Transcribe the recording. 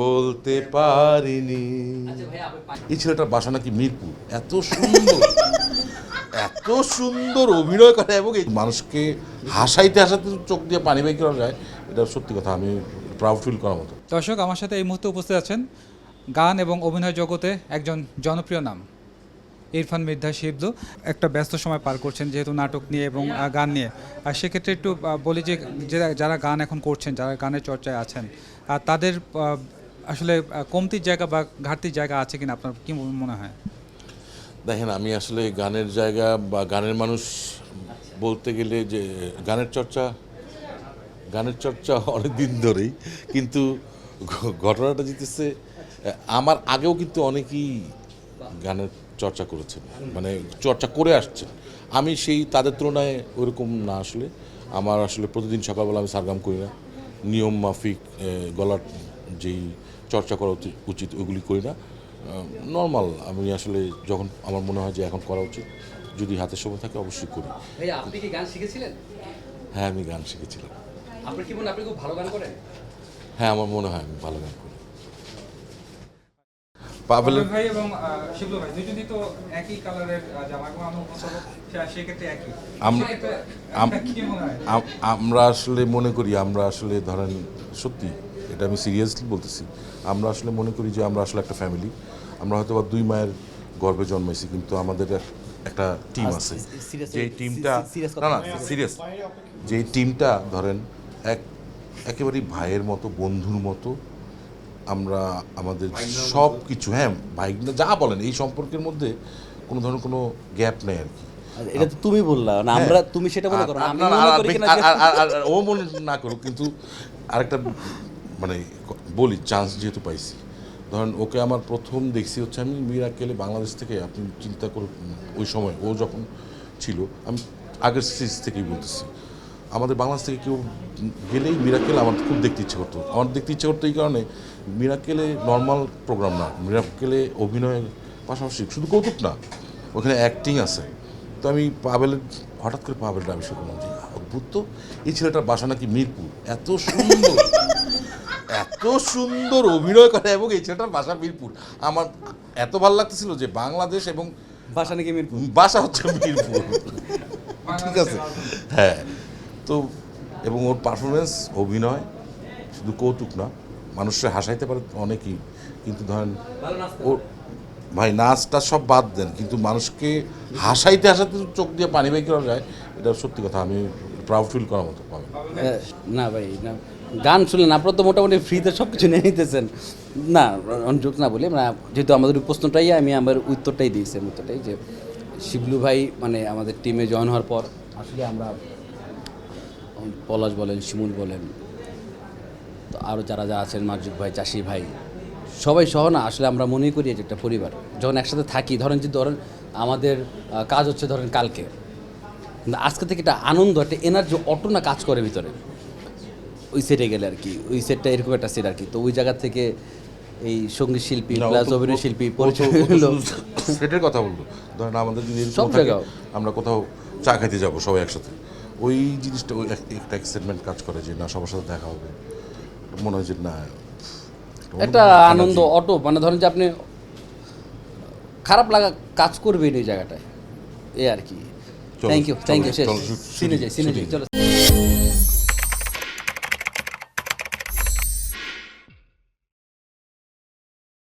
বলতে পারিনি। এই ছেলেটার বাসা নাকি মিরপুর? এত সুন্দর। এত সুন্দর অভিনয় করে এবং এই মানুষকে হাসাইতে হাসাতে চোখ দিয়ে পানি বের করা যায় এটা সত্যি কথা আমি প্রাউড ফিল করার মতো। দর্শক আমার সাথে এই মুহূর্তে উপস্থিত আছেন গান এবং অভিনয় জগতে একজন জনপ্রিয় নাম। ইরফান মির্ধা শিবলু একটা ব্যস্ত সময় পার করছেন যেহেতু নাটক নিয়ে এবং গান নিয়ে। আর সেক্ষেত্রে একটু বলি যে, যে- যারা গান এখন করছেন, যারা গানের চর্চায় আছেন আর তাদের আসলে কমতির জায়গা বা ঘাটতির জায়গা আছে কিনা আপনার কি মনে হয়? দেখেন, আমি আসলে গানের জায়গা বা গানের মানুষ বলতে গেলে যে, গানের চর্চা গানের চর্চা অনেক দিন ধরেই, কিন্তু ঘটনাটা জিতেছে আমার আগেও কিন্তু অনেকেই গানের চর্চা করেছেন মানে চর্চা করে আসছেন। আমি সেই তাদের তুলনায় ওরকম না আসলে। আমার আসলে প্রতিদিন সকালবেলা আমি সারগাম করি না। নিয়ম মাফিক গলার যেই চর্চা করা উচিত- উচিত ওগুলি করি না। নর্মাল আমি আসলে যখন আমার মনে হয় যে এখন করা উচিত যদি হাতে সময় থাকে অবশ্যই করি। আপনি কি গান শিখেছিলেন? হ্যাঁ আমি গান শিখেছিলাম। আপনার কি মনে আপনি খুব ভালো গান করেন? হ্যাঁ আমার মনে হয় আমি ভালো গান করি। পাভেলের ভাই এবং শিবলু ভাই দুজনই তো একই কালারের জামা আমার আসলে মনে করি আমরা আসলে ধরেন সত্যি এটা আমি সিরিয়াসলি বলতেছি আমরা আসলে মনে করি যে আমরা আসলে একটা ফ্যামিলি আমরা হয়তো বা দুই মায়ের গর্ভে জন্মাইছি কিন্তু আমাদের এক- একটা টিম আছে। যে টিমটা না না সিরিয়াস যে টিমটা ধরেন এক একেবারেই ভাইয়ের মতো বন্ধুর মতো আমরা আমাদের সব কিছু হ্যাঁ ভাই না যা বলেন এই সম্পর্কের মধ্যে কোনো ধরনের কোনো গ্যাপ নেই আর কি। এটা তো তুমি বললা না আমরা তুমি সেটা মনে করো ও মনে না করুক কিন্তু আরেকটা মানে বলি চান্স যেহেতু পাইছি। ধরেন ওকে আমার প্রথম দেখছি হচ্ছে আমি মিরাকেলে বাংলাদেশ থেকে আপনি চিন্তা করুন ওই সময় ও যখন ছিল আমি আগের সিরিজ থেকেই বলতেছি আমাদের বাংলাদেশ থেকে কেউ গেলেই মিরাকেল আমার খুব দেখতে ইচ্ছে করতো। আমার দেখতে ইচ্ছে করতো এই কারণে মিরাকেলে নর্মাল প্রোগ্রাম না মিরাকেলে অভিনয়ের পাশাপাশি শুধু কৌতুক না ওখানে অ্যাক্টিং আছে। তো আমি পাবেলের হঠাৎ করে পাবেলটা আবিষ্কার করলাম যে অদ্ভুত তো। এই ছেলেটার বাসা নাকি মিরপুর। এত সুন্দর এত সুন্দর অভিনয় করে এবং এই ছেলেটার বাসা মিরপুর। আমার এত ভালো লাগতেছিল যে বাংলাদেশ এবং ভাষা নাকি মিরপুর? বাসা হচ্ছে মিরপুর। ঠিক আছে। হ্যাঁ তো এবং ওর পারফরমেন্স অভিনয় শুধু কৌতুক না মানুষের হাসাইতে পারে অনেকেই। কিন্তু ধরেন ওর ভাই, নাচটা সব বাদ দেন, কিন্তু মানুষকে হাসাইতে হাসাইতে চোখ দিয়ে পানি বের করা যায়, এটা সত্যি কথা, আমি প্রাউড ফিল করার মতো পাবেন না। ভাই, না, গান শুনলেন, আপনারা তো মোটামুটি ফ্রিতে সব কিছু নিয়ে নিতেছেন। না যোগ না বলি মানে যেহেতু আমাদের প্রশ্নটাই, আমি আমার উত্তরটাই দিয়েছি উত্তরটাই যে শিবলু ভাই মানে আমাদের টিমে জয়েন হওয়ার পর, আসলে আমরা, পলাশ বলেন, শিমুল বলেন আরও যারা যারা আছেন মার্জুক ভাই চাষি ভাই সবাই সহ না আসলে আমরা মনে করি যে একটা পরিবার। যখন একসাথে থাকি ধরেন যে ধরেন আমাদের কাজ হচ্ছে ধরেন কালকে। আজকে থেকে একটা আনন্দ একটা এনার্জি অটো না কাজ করে ভিতরে। ওই সেটে গেলে আর কি ওই সেটটা এরকম একটা সেট আর কি। তো ওই জায়গা থেকে এই সংগীত শিল্পী প্লাস অভিনয় শিল্পী পরিচয় সেটের কথা বলব। ধরেন আমাদের যদি সব জায়গাও। আমরা কোথাও চা খাইতে যাব সবাই একসাথে। ওই জিনিসটা ওই একটা এক্সাইটমেন্ট কাজ করে যে না সবার সাথে দেখা হবে। মনে হয় যে না একটা আনন্দ অটো মানে ধরেন যে আপনি খারাপ লাগা কাজ করবেন এই জায়গাটায়। এ আর কি। থ্যাংক ইউ থ্যাংক ইউ শেষ। সিনে যাই সিনে যাই চলো।